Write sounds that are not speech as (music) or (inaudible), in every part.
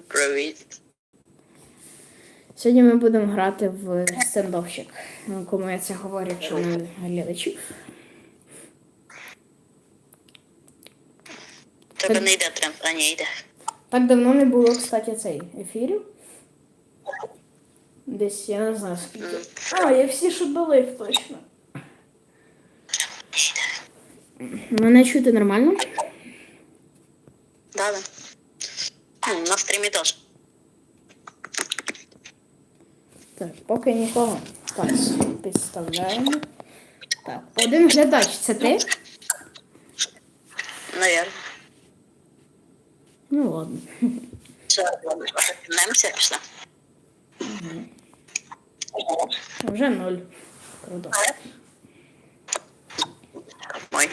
Привіт. Сьогодні ми будемо грати в стендовщик. Кому я це говорю, чи не глядачів. Тебе не йде тренд, а не йде. Так давно не було, кстати, цей ефірів. Десь я не знаю скільки. А, я всі шутдалив точно. Мене чути нормально? Да, да. М, На стрімі теж. Так, поки нікого. Так, підставляємо. Так, один глядач, це ти? Навірно. Ну ладно. Все, Немся пішла. Вже ноль. Круто. Ой.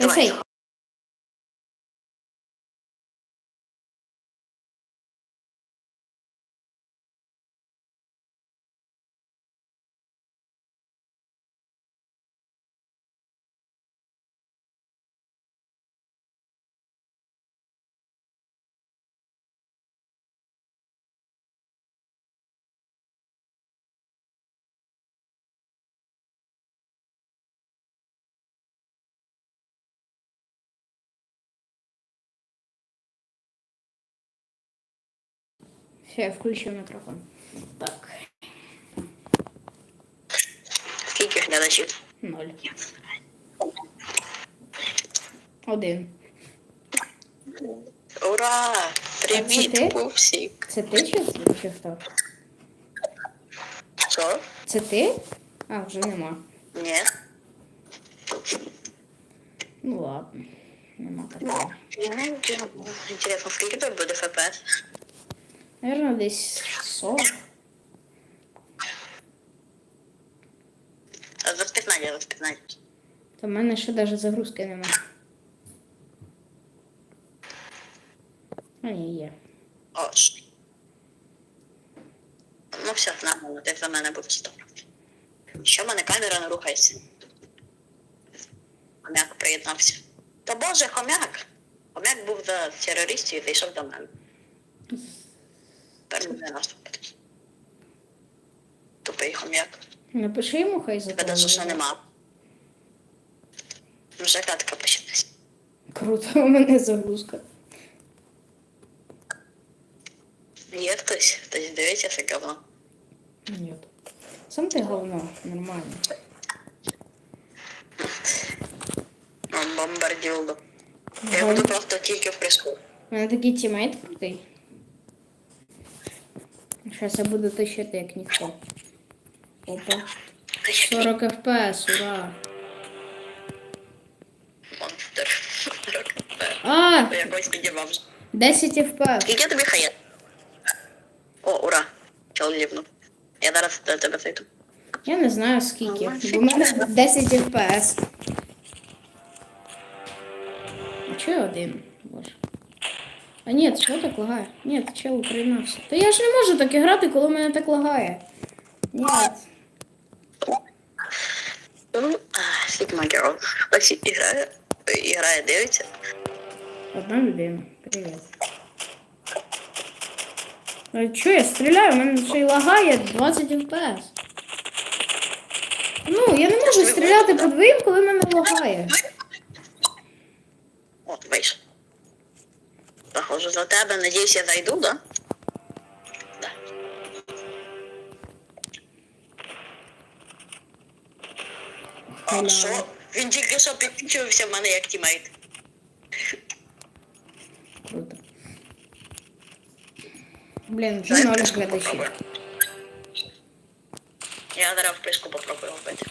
Давай. Все, я включив мікрофон. Так, Скільки глядачів? ноль. Один. Ура! Привіт, пупсик. Це ти чи, чи хто? Що? Це ти? А, вже нема. Ні. Ну ладно. Нема такого. Інтересно, скільки тут буде ФПС? Наверно, десь 40. А, Розпізнання, розпізнання. Та в мене ще навіть загрузки нема. А ні, є. О. Ну все, нормально, ти за мене був стоп. Що в мене камера не рухається? Хомяк приєднався. Та боже, хомяк! Хомяк був за терористів і зайшов до мене. Тепер мене наступить. Тупий хомяк. Напиши йому хай Тебе даже ще нема. Вже катка почалась. Круто, у мене загрузка. Є хтось, хтось дивиться це говно. Ні. Сам ти говно, нормально. Бомбарділдо. Я буду просто тільки в приску. У мене такий тімейт крутий. Зараз я буду тащити як ніхто. Опа. 40 FPS, ура. Монстр. А! Якось підірвав. 10 FPS. Скільки тобі хає? О, ура! Чел лівнув. Я зараз до тебе зайду. Я не знаю скільки. Бо в мене 10 FPS. А чого я один? А ні, чого так лагає? Ні, чел приєднався. Та я ж не можу так грати, коли мене так лагає. Ні. Ну, Sigma Girl. Ось і грає, дивиться. Одна людина. Привіт. А чого я стріляю? У мене ще й лагає 20 FPS. Ну, я не можу стріляти по двоїм, коли мене лагає. От, вийшов. Похоже за тебе, надіюсь, я зайду, да? Да. А що? Він тільки що підключився в мене як тімейт. Круто. Блін, вже ноль глядачів. Я зараз в писку попробую вбити.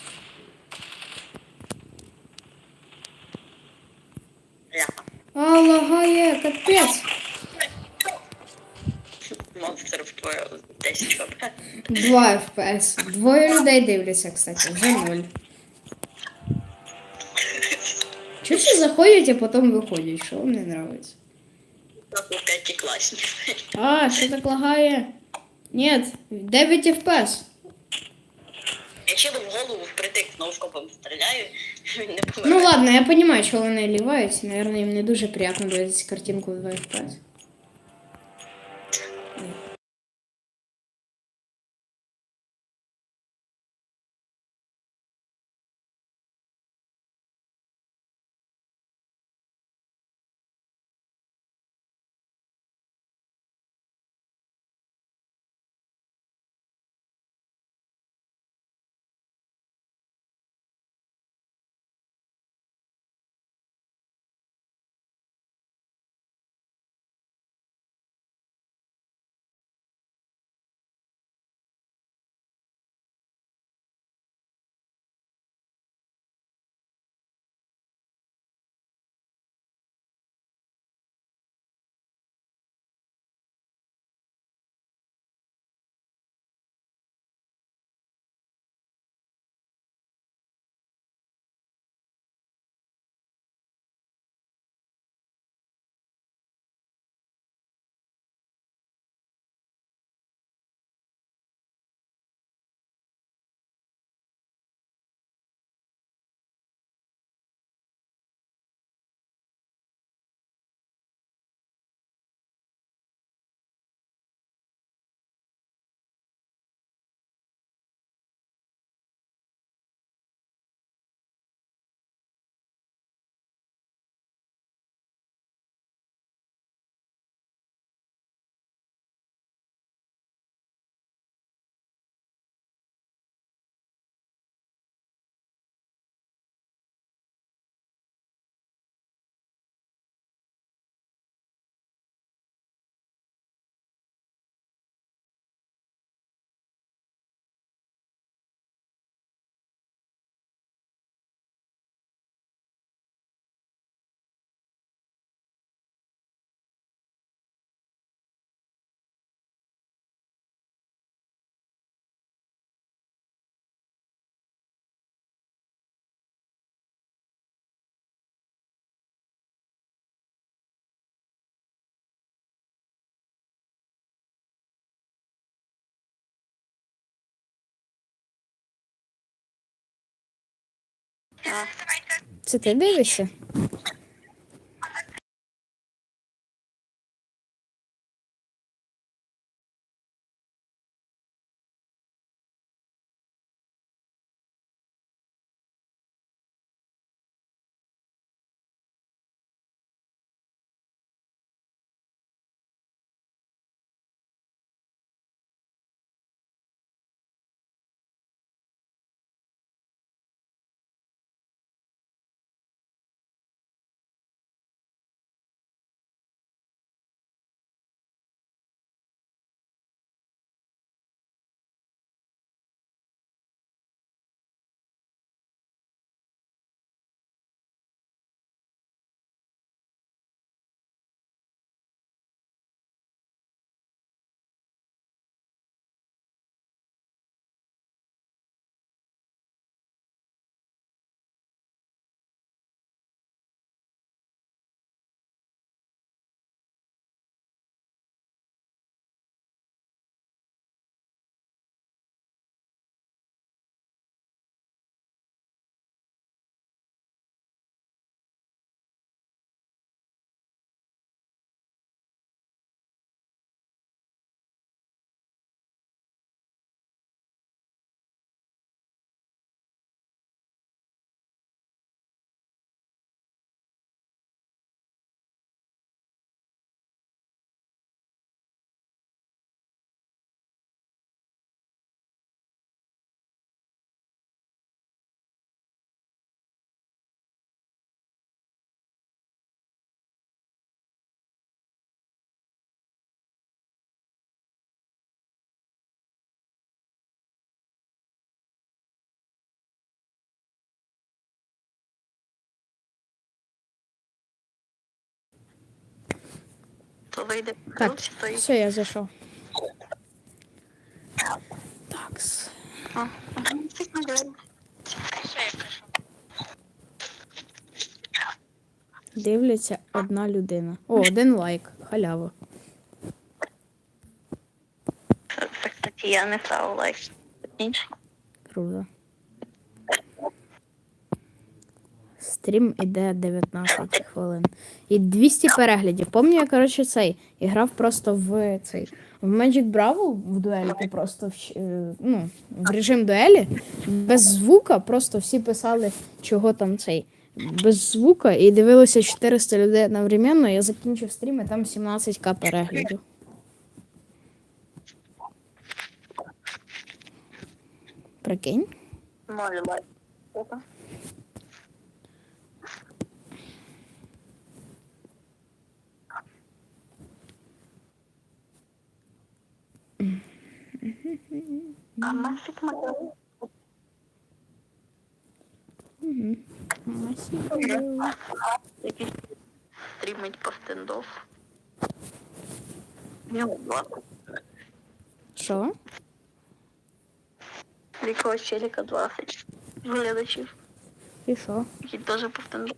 А, лагає, капець. Монстр в твою 10 хп. 2 FPS. Двоє людей дивляться, кстати, вже ноль. Чого всі заходять, а потім виходять? Що вам не класні. А, що так лагає? Ні, 9 FPS. Я чилу в голову впритик ноускопом стріляю, він не Ну ладно, я понимаю, що вони ліваються. Наверное, їм не дуже приємно дивитися картинку в 2 FPS. Це ти дивишся? То вийде Так, ключ, то все, я зайшов. Ага, це. Що? Дивляться одна людина. О, один лайк. Халява. Так, кстати, я не ставив лайк. Інший. Круто. Стрім іде 19 хвилин. І 200 переглядів. Пам'ятаю, я, коротше, цей. І грав просто в цей. В Magic Brawl в дуелі ти просто в, е, ну, в режим дуелі. Без звука, просто всі писали, чого там цей. Без звука і дивилося 400 людей одновременно. Я закінчив стрім, і там 17к переглядів. Прикинь? Ноль А Масик Макар. Якийсь стрімить по стендов. В нього 20. Що? Якогось челіка 20 глядачів, І що? які теж по стендов.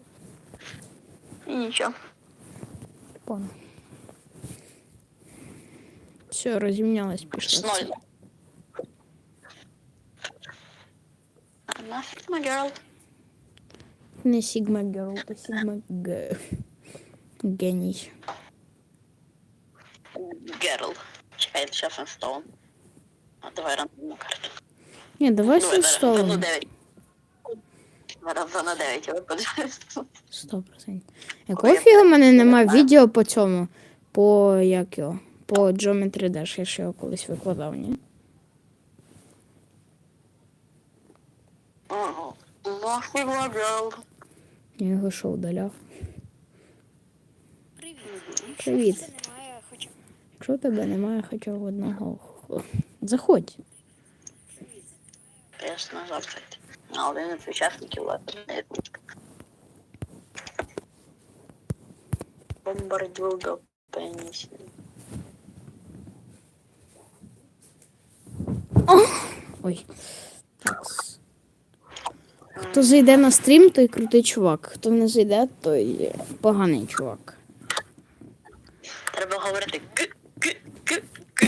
І нічого. Понял. Все, розімнялась, пішла. Ноль. А Масик Макар. Не Sigma Girl, то Sigma G. Геній. Герл. Чекай, зараз інсталом. А давай рандомну карту. Ні, давай Давай, з зараз за столом. 9. Зараз за на 9 я виходжу. Сто процентів. Якого фіга в мене нема відео по цьому? По як його? По Geometry Dash, я ж його колись викладав, ні? Ага. Масик Макар. Я його що удаляв. Привіт. Привіт. Якщо тебе немає хоча б одного. Заходь. Ясно, запит. А один із учасників не Бомбардил до пеніс. Ой. Хто зайде на стрім, той крутий чувак. Хто не зайде, той поганий чувак. Треба говорити г г г г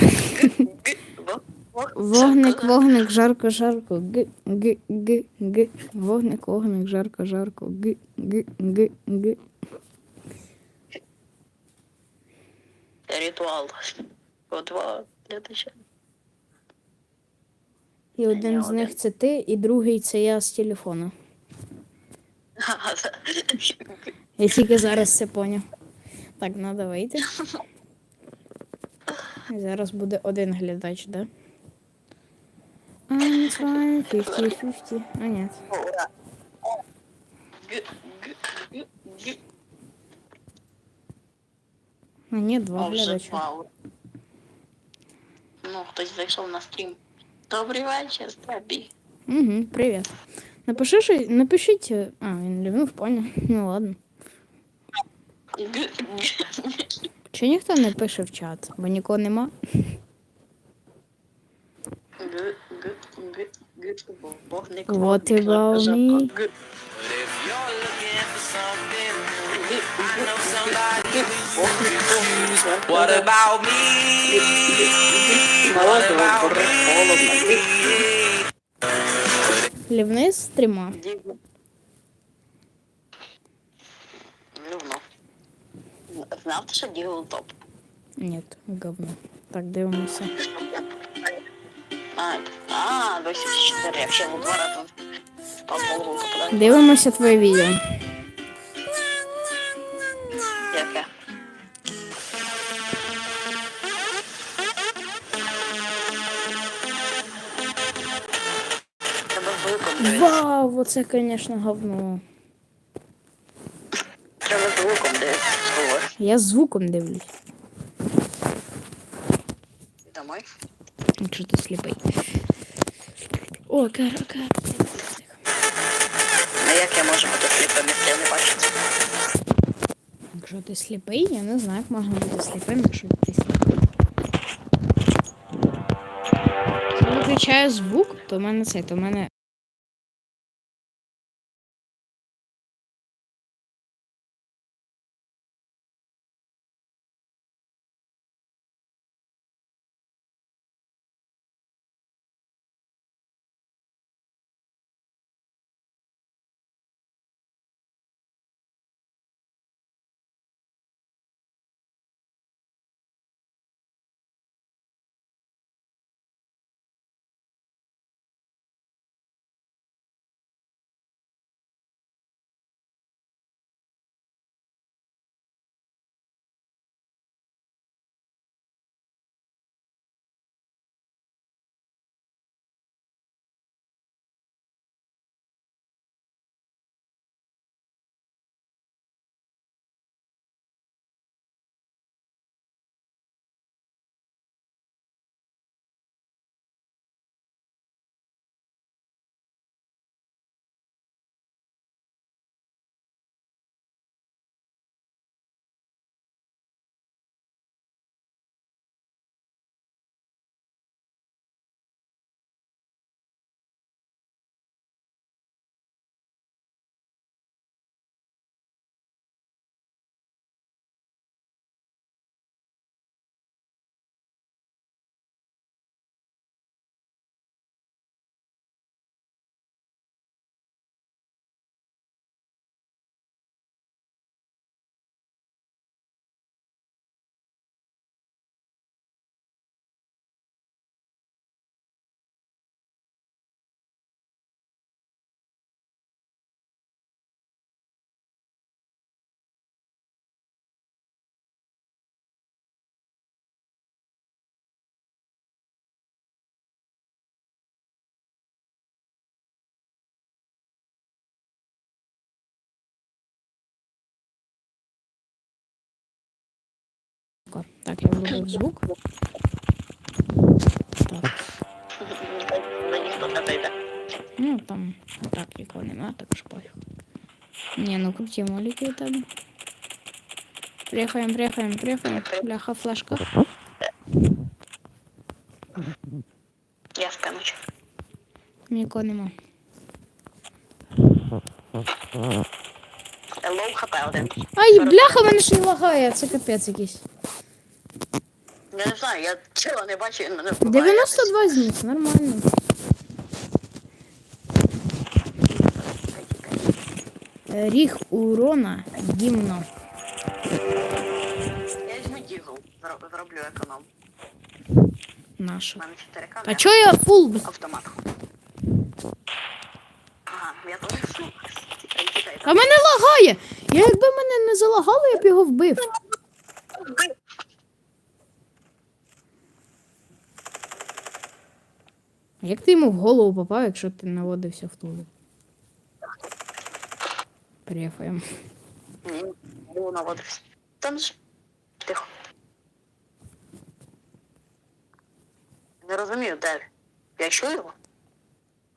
г г Во- во- Вогник, вогник, жарко, жарко, г, г, г, г. Вогник, вогник, жарко, жарко, г, г, г, г. Ритуал. По два глядача. І один з них це ти, і другий це я з телефону. Я тільки зараз це поняв. Так, треба вийти. Зараз буде один глядач, да? I'm trying 50-50. А, ні. А, ні, два глядача. Ну, хтось зайшов на стрім. Добрий вечір, тобі. Угу, привіт. Напиши, що... напишіть. е, А, він поняв. (laughs) Ну ладно. Чи ніхто не пише в чат, бо нікого нема. г, г. Вогник, What about me? What about me? з стріма. Дігл. Люблю. Знав ти, що Дігл топ? Ні, говно. Так, дивимося. А, а, 24, я ще в два рази по голову попадаю. Дивимося твоє відео. Вау, оце, звісно, говно. Треба звуком дивитися. Я звуком дивлюсь. Домой. Якщо ти сліпий. О, кар, кар. А як я можу бути сліпим, якщо я не бачу? Якщо ти сліпий, я не знаю, як можна бути сліпим, якщо ти сліпий. Якщо я виключаю звук, то в мене це, то в мене. Так, я вробив звук. Так. Та ніхто не дойде. Ну там так нікого нема, так що пофіг. Ні, ну круті моліки у тебе. Приїхаємо, приїхаємо, приїхаємо. Бляха, флешка. Я сканучу. Нікого нема. Лоу хп один. Ай, бляха, мене ж не лагає, це капець якийсь. Я не знаю, я цього не бачу, він мене вбиває. 92 зніс, нормально. Е, Ріг урона гімно. Я візьму дігл, зроб- зроблю економ. У Наша. мене 4 А чо я фул? Автомат. Ага, я теж. Тікай, тікай. А мене лагає! Я якби мене не залагало, я б його вбив. Як ти йому в голову попав, якщо ти наводився в тулу? Префаєм. Ні, було наводився. Там ж. Тихо. Не розумію, де він. Я чую його?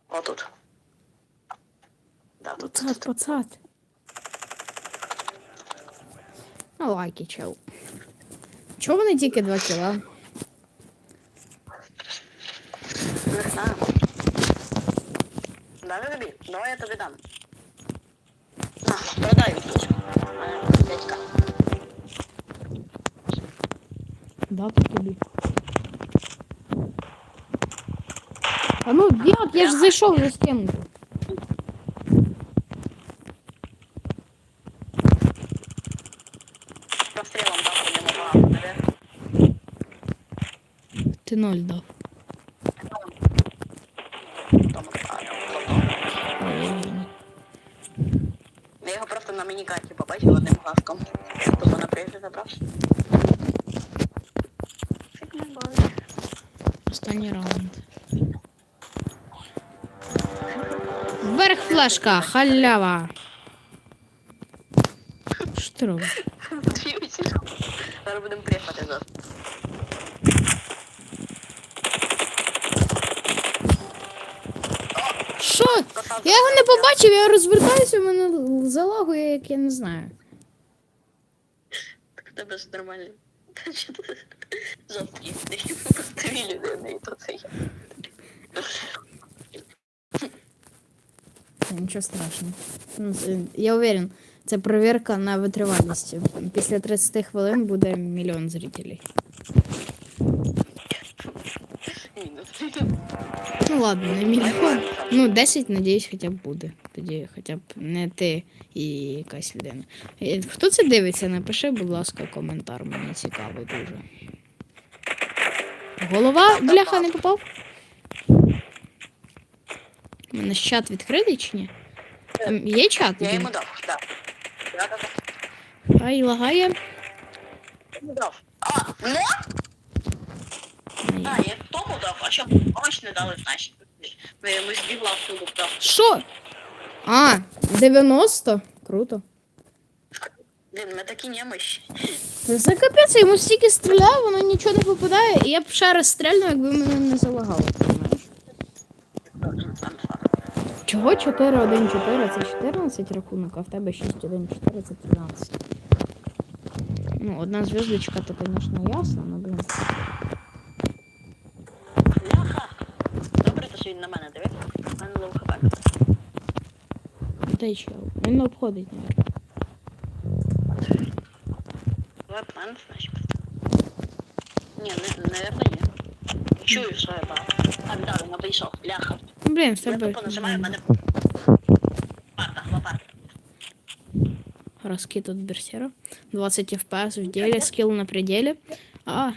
Отут. Да, тут. Пацат, пацат. Ну, лайки, чел. Чого вони тільки два кіла? Дай тобі. Давай я тобі дам. На, продай тут. Дядька. Дати тобі. А ну як? Я ж зайшов за стінку. Пострілом дав по ньому багато, наверх. Ти ноль дав. Побачив одним глазком. Тому на приїзді забрався. Фіг не бачу. Останній раунд. Вверх флешка, халява. Що ти робиш? Зараз будемо префати зараз. Що? Я його не побачив, я розвертаюся, в мене залагує, як я не знаю. Тебе ж нормально. Що ти дві людини, і то це я. Нічого страшного. Ну, це- Я уверен, це перевірка на витривалість. Після 30 хвилин буде мільйон зрителей. Мінус. Ну ладно, не мільйон. Ну, 10, надіюсь, хоча б буде. Тоді хоча б не ти і якась людина. Е, Хто це дивиться, напиши, будь ласка, коментар. Мені цікавий дуже. Голова бляха не попав? У мене ж чат відкритий чи ні? Там є чат? Я йому дав, так. Я так Ай, лагає. дав. А, ну? А, я тому дав, а що? Ось не дали, значить. Ми збігла в тулуб дав. Що? А, 90? Круто. Блін, ми такі немощі. Це капець, я йому стільки стріляю, воно нічого не попадає, і я б ще раз стрельну, якби мене не залагало. Чого 4-1-4 це 14 рахунок, а в тебе 6-1-4 це 13. Ну, одна зв'язочка, то, звісно, ясно, але, блін. Де чел? Він не обходить, навіть. Давай план, значить. Ні, не, наверно, ні. Чую, що я бав. Так, да, він обійшов. Ляха. Ну, блін, в Я тебе. тупо нажимаю, в мене... Парта, лопарта. Раскид от берсера. 20 FPS в деле, скилл на пределе. А,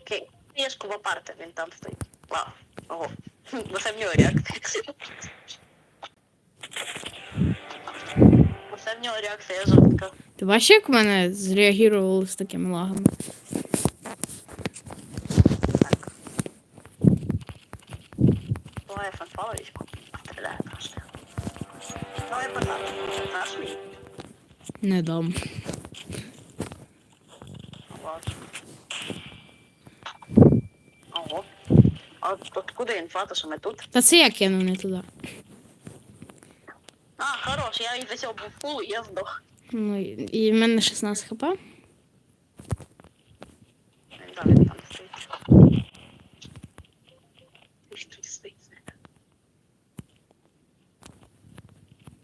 Окей. Єшку в апарта, він там стоїть. Вау. Ого. (laughs) Бо це в нього реакція. Бо нього реакція жорстка. ти бачиш, як в мене зреагували з такими лагами? Так. Давай, Фанфалович, стріляє просто. Давай, пацан, наш мій. Не дам. Ого. А от откуда інфа, то що ми тут? Та це я кинув не туди. Хорош, я їх до цього був пул, я здох. Ну, і в мене 16 хп. Да, він там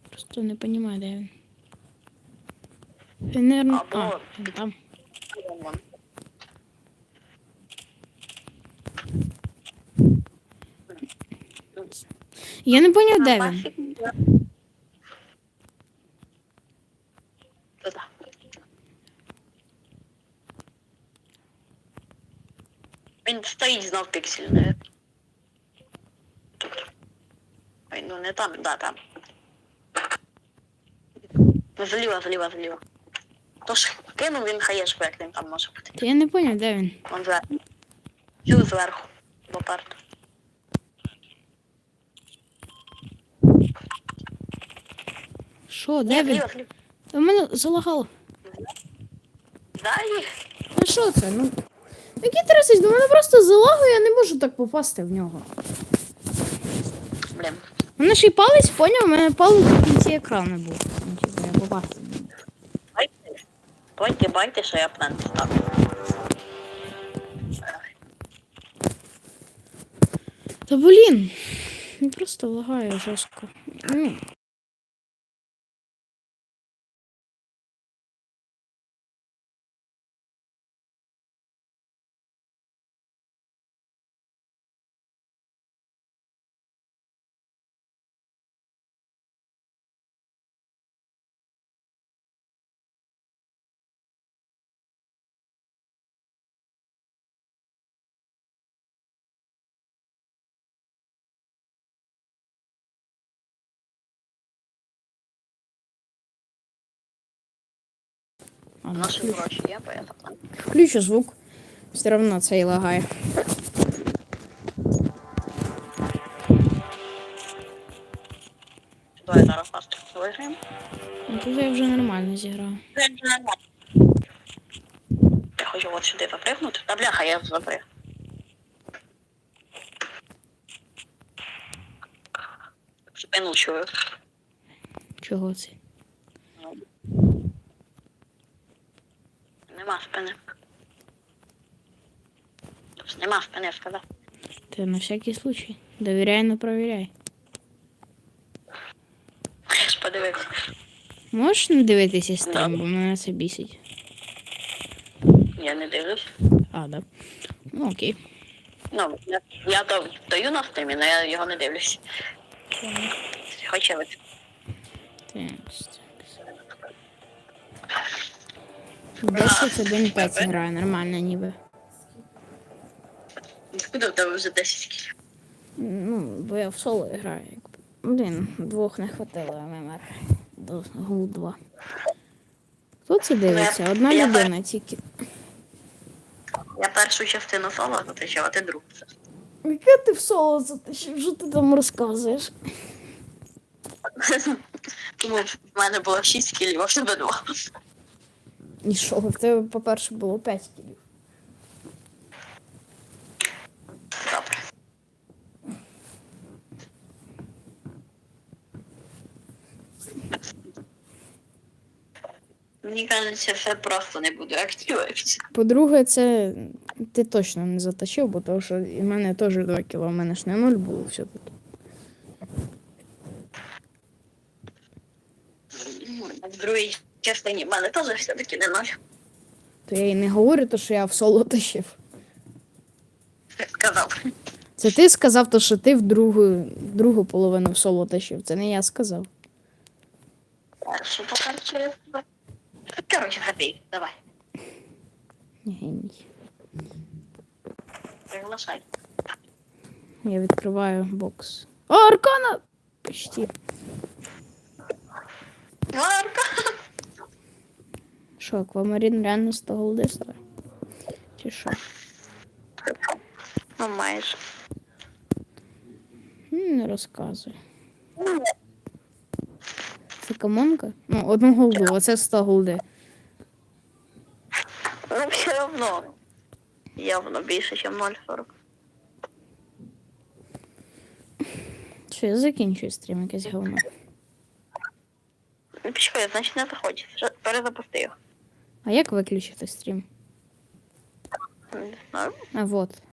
Просто не розумію, де він. Він, наверное, Або- а, він там. Я не поняв, де він. Стоїть знов піксель. Тут. Ой, ну не там, да, там. Зліва, зліва, зліва. Тож кинув він хаєш, як він там може бути. Та я не поняв, де він. Вон зверху. Цю зверху. Лопарту. Що, Ні, де він? зліва, зліва. У мене залагало. Далі. Ну що це? Ну. Який 30? Ну мене просто залагує, я не можу так попасти в нього. Блін. У мене ще й палець, поняв, у мене палець в кінці екрану був. Типу, я попасти. не міг. Байте. Байте, байте, що я план ставлю. Та блін. Просто лагає жорстко. Ну, а, Наші гроші є, поэтому. Включу звук. Все одно це і лагає. Давай зараз фасту виграємо. Ну, Тут я вже нормально зіграв. Я хочу от сюди запригнути. Та бляха, я заприг. Спину чую. Чого це? нема спини. Тобто нема спини, я сказав. Ти на всякий случай. Довіряй, но провіряй. Я ж. Можеш не дивитися стрім, бо мене це бісить. Я не дивлюсь. А, да. Ну окей. Ну, я, я даю на стрімі, але я його не дивлюсь. Хоча ви. Так, 10-1-5 граю, нормально ніби. Куди в тебе вже 10 кілька? Ну, бо я в соло граю. Блін, двох не хватило ММР. До гул 2. Хто це дивиться? Ну, одна я людина пер... тільки. Я першу частину соло затичав, а ти другу. Яке ти в соло затичав? Що ти там розказуєш? (laughs) Тому в мене було 6 кілів, а в тебе 2. І що? В тебе, по-перше, було 5 кілів. Добре. Мені кажеться, все просто не буде активуватися. По-друге, це ти точно не затащив, бо того, що і в мене теж 2 кіло, в мене ж не 0 було все тут. В частині в мене теж все-таки не ноль. То я і не говорю, то, що я в соло тащив. Сказав. Це ти сказав, то, що ти в другу, другу половину в соло тащив. Це не я сказав. Першу. Коротше, забій, давай. Ні, ні. Приглашай. Я відкриваю бокс. О, аркана! Почти. Що, аквамарин реально 100 голди стоїть? Чи що? Ну, майже. Не розказуй. Це комонка? Ну, одну голду, оце 100 голди. Ну, все одно. Явно більше, ніж 0,40. Що, я закінчую стрім якесь говно. Ну, почекай, значить не заходить. Перезапусти його. А як виключити стрім? Не знаю. А вот.